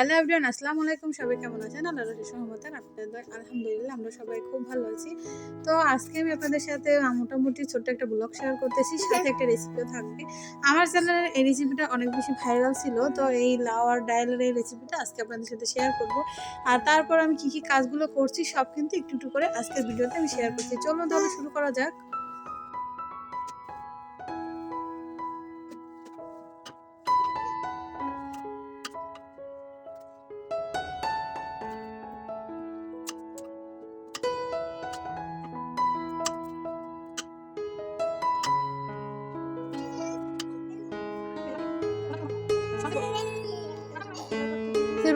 Hello everyone আসসালামু আলাইকুম। সবাই কেমন আছেন? আল্লাহ রসের সহমতান আপনাদের আলহামদুলিল্লাহ আমরা সবাই খুব ভালো আছি। তো আজকে আমি আপনাদের সাথে মোটামুটি ছোট্ট একটা ব্লগ শেয়ার করতেছি, সাথে একটা রেসিপিও থাকবে। আমার চ্যানেলের এই রেসিপিটা অনেক বেশি ভাইরাল ছিল, তো এই লাউ আর এই রেসিপিটা আজকে আপনাদের সাথে শেয়ার করব। আর তারপর আমি কি কি কাজগুলো করছি, সব কিন্তু একটু একটু করে আজকের ভিডিওতে আমি শেয়ার করছি। চলুন তাহলে শুরু করা যাক।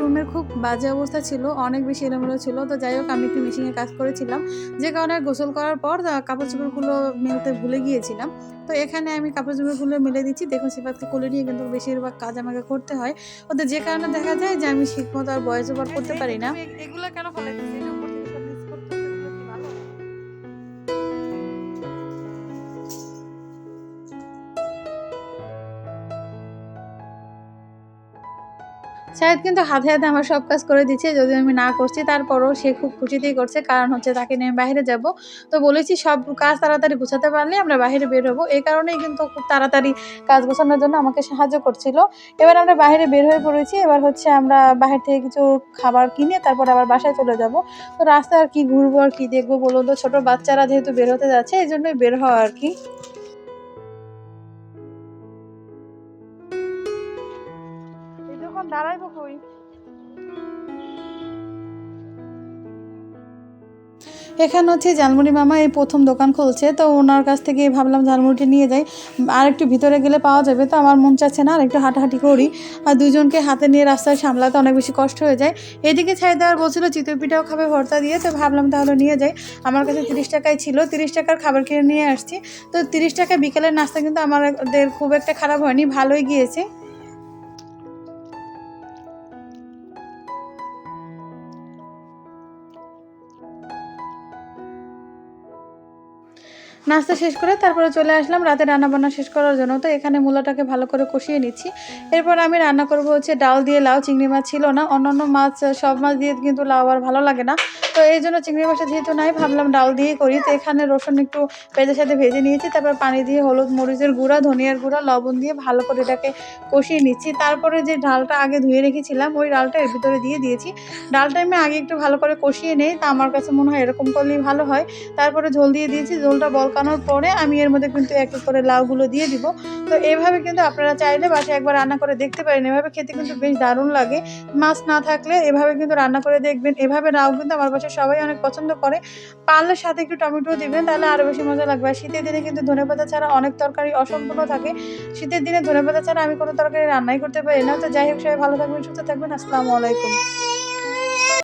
রুমের খুব বাজে অবস্থা ছিল, অনেক বেশি এলোমেলো ছিল, তো যাই হোক আমি একটু মেশিনে কাজ করেছিলাম। যে কারণে গোসল করার পর কাপড় চোপড়গুলো মেলতে ভুলে গিয়েছিলাম। তো এখানে আমি কাপড় চোপড়গুলো মেলে দিচ্ছি, দেখুন সিফাতকে কোলে নিয়ে কিন্তু বেশিরভাগ কাজ আমাকে করতে হয়। ওদের যে কারণে দেখা যায় যে আমি ঠিক মতো আর বয়স ওভার করতে পারি না। এগুলো কেন ফলাইতেছি? শাহেদ কিন্তু হাতে হাতে আমার সব কাজ করে দিচ্ছে যদি আমি না করছি, তারপরও সে খুব খুশিতেই করছে। কারণ হচ্ছে তাকে নিয়ে বাইরে যাব। তো বলেছি, সব কাজ তাড়াতাড়ি গুছাতে পারলে আমরা বাইরে বের হব। এই কারণেই কিন্তু খুব তাড়াতাড়ি কাজ গোছানোর জন্য আমাকে সাহায্য করছিল। এবার আমরা বাইরে বের হয়ে পড়েছি। এবার হচ্ছে আমরা বাহির থেকে কিছু খাবার কিনে তারপর আবার বাসায় চলে যাব। তো রাস্তায় আর কি ঘুরবো আর কি দেখব বলুন তো? ছোটো বাচ্চারা যেহেতু বের হতে যাচ্ছে, এই জন্যই বের হওয়া আর কি। দাঁড়াইবো কই এখানে হচ্ছে ঝালমুড়ি মামা এই প্রথম দোকান খুলছে, তো ওনার কাছ থেকে ভাবলাম ঝালমুড়িটা নিয়ে যাই। আর একটু ভিতরে গেলে পাওয়া যাবে, তো আমার মন চাচ্ছে না, আর একটু হাঁটাহাঁটি করি। আর দুজনকে হাতে নিয়ে রাস্তায় সামলাতে অনেক বেশি কষ্ট হয়ে যায়। এদিকে ছাই দেওয়ার বলছিল চিতই পিঠাও খাবে, ভর্তা দিয়ে, তো ভাবলাম তাহলে নিয়ে যাই। আমার কাছে তিরিশ টাকাই ছিল, তিরিশ টাকার খাবার কিনে নিয়ে আসছি। তো তিরিশ টাকা বিকেলের নাস্তা কিন্তু আমাদের খুব একটা খারাপ হয়নি, ভালোই গিয়েছে। নাস্তা শেষ করে তারপরে চলে আসলাম। রাতে রান্না বান্না শেষ করার জন্য। তো এখানে মূলাটাকে ভালো করে কষিয়ে নিচ্ছি। এরপর আমি রান্না করব হচ্ছে ডাল দিয়ে লাউ, চিংড়ি মাছ ছিল না। অন্যান্য মাছ, সব মাছ দিয়ে কিন্তু লাউ আর ভালো লাগে না। তো এই জন্য চিংড়ি মাছটা যেহেতু নাই, ভাবলাম ডাল দিয়েই করি। তো এখানে রসুন একটু পেঁয়াজের সাথে ভেজে নিয়েছি। তারপর পানি দিয়ে হলুদ, মরিচের গুঁড়া, ধনিয়ার গুঁড়া, লবণ দিয়ে ভালো করে এটাকে কষিয়ে নিচ্ছি। তারপরে যে ডালটা আগে ধুয়ে রেখেছিলাম, ওই ডালটা এর ভিতরে দিয়ে দিয়েছি। ডালটা আমি আগে একটু ভালো করে কষিয়ে নেই। তা আমার কাছে মনে হয় এরকম করলেই ভালো হয়। তারপরে ঝোল দিয়ে দিয়েছি। ঝোলটা বলকানোর পরে আমি এর মধ্যে কিন্তু এক এক করে লাউগুলো দিয়ে দিব। তো এভাবে কিন্তু আপনারা চাইলে বাসায় একবার রান্না করে দেখতে পারেন। এভাবে খেতে কিন্তু বেশ দারুণ লাগে। মাছ না থাকলে এভাবে কিন্তু রান্না করে দেখবেন। এভাবে লাউ কিন্তু আমার বাসায় সবাই অনেক পছন্দ করে। পারলে সাথে একটু টমেটো দিবেন, তাহলে আরও বেশি মজা লাগবে। আর শীতের দিনে কিন্তু ধনেপাতা ছাড়া অনেক তরকারি অসম্পূর্ণ থাকে। শীতের দিনে ধনেপাতা ছাড়া আমি কোনো তরকারি রান্নাই করতে পারি না। তো যাই হোক, সবাই ভালো থাকবেন, সুস্থ থাকবেন। আসসালামু আলাইকুম।